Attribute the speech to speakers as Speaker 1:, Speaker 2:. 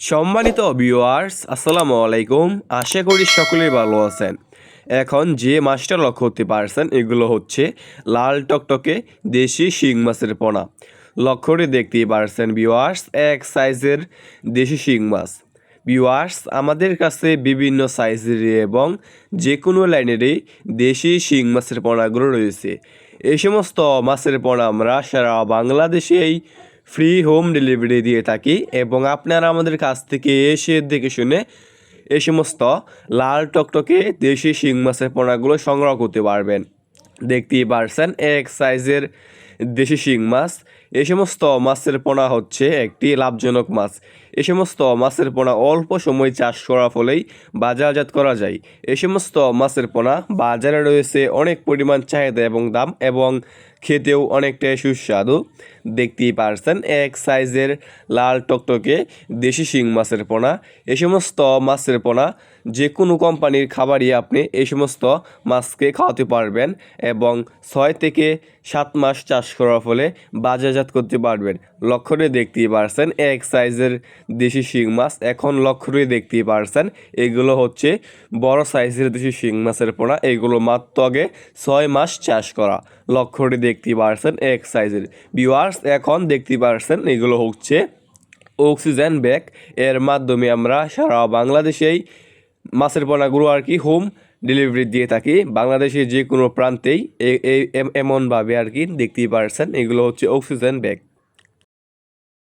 Speaker 1: সম্মানিত ভিউয়ার্স আসসালামু আলাইকুম। আশা করি সকলেই ভালো আছেন। এখন যে মাছটা লক্ষ্য করতে পারছেন, এগুলো হচ্ছে লাল টকটকে দেশি শিং মাছের পোনা। লক্ষ্য করে দেখতেই পারছেন ভিউয়ার্স এক সাইজের দেশি শিং মাছ। ভিউয়ার্স আমাদের কাছে বিভিন্ন সাইজের এবং যে কোনো লাইনেরই দেশি শিং মাছের পোনাগুলো রয়েছে। এই সমস্ত মাছের পোনা আমরা সারা বাংলাদেশেই ফ্রি হোম ডেলিভারি দিয়ে থাকি এবং আপনারা আমাদের কাছ থেকে এসে দেখে শুনে এই সমস্ত লাল টকটকে দেশি শিং মাছের পোনাগুলো সংগ্রহ করতে পারবেন। দেখতেই পারছেন এক সাইজের দেশি শিং মাছ। এই সমস্ত মাছের পোনা হচ্ছে একটি লাভজনক মাছ। এই সমস্ত মাছের পোনা অল্প সময় চাষ করার ফলেই বাজারজাত করা যায়। এই সমস্ত মাছের পোনা বাজারে রয়েছে অনেক পরিমাণ চাহিদা এবং দাম এবং খেতেও অনেকটাই সুস্বাদু। দেখতেই পারছেন এক সাইজের লাল টকটকে দেশি শিং মাছের পোনা। এই সমস্ত মাছের পোনা যে কোনো কোম্পানির খাবারই আপনি এই সমস্ত মাছকে খাওয়াতে পারবেন এবং ছয় থেকে সাত মাস চাষ করার ফলে বাজারজাত করতে পারবেন। লক্ষ্যরে দেখতেই পারছেন, এক সাইজের দেশি শিং মাছ। এখন লক্ষ্যরে দেখতেই পারছেন, এগুলো হচ্ছে বড় সাইজের দেশি শিং মাছের পোনা। এগুলো মাত্র আগে ছয় মাস চাষ করা। লক্ষ্যরে দেখতেই পারছেন, এক সাইজের। ভিউয়ার্স এখন দেখতেই পারছেন, এগুলো হচ্ছে অক্সিজেন ব্যাগ। এর মাধ্যমে আমরা সারা বাংলাদেশেই মাছের পোনাগুলো আর কি হোম ডেলিভারি দিয়ে থাকি। বাংলাদেশের যে কোনো প্রান্তেই এমনভাবে আর কি দেখতেই পারছেন। এগুলো হচ্ছে অক্সিজেন ব্যাগ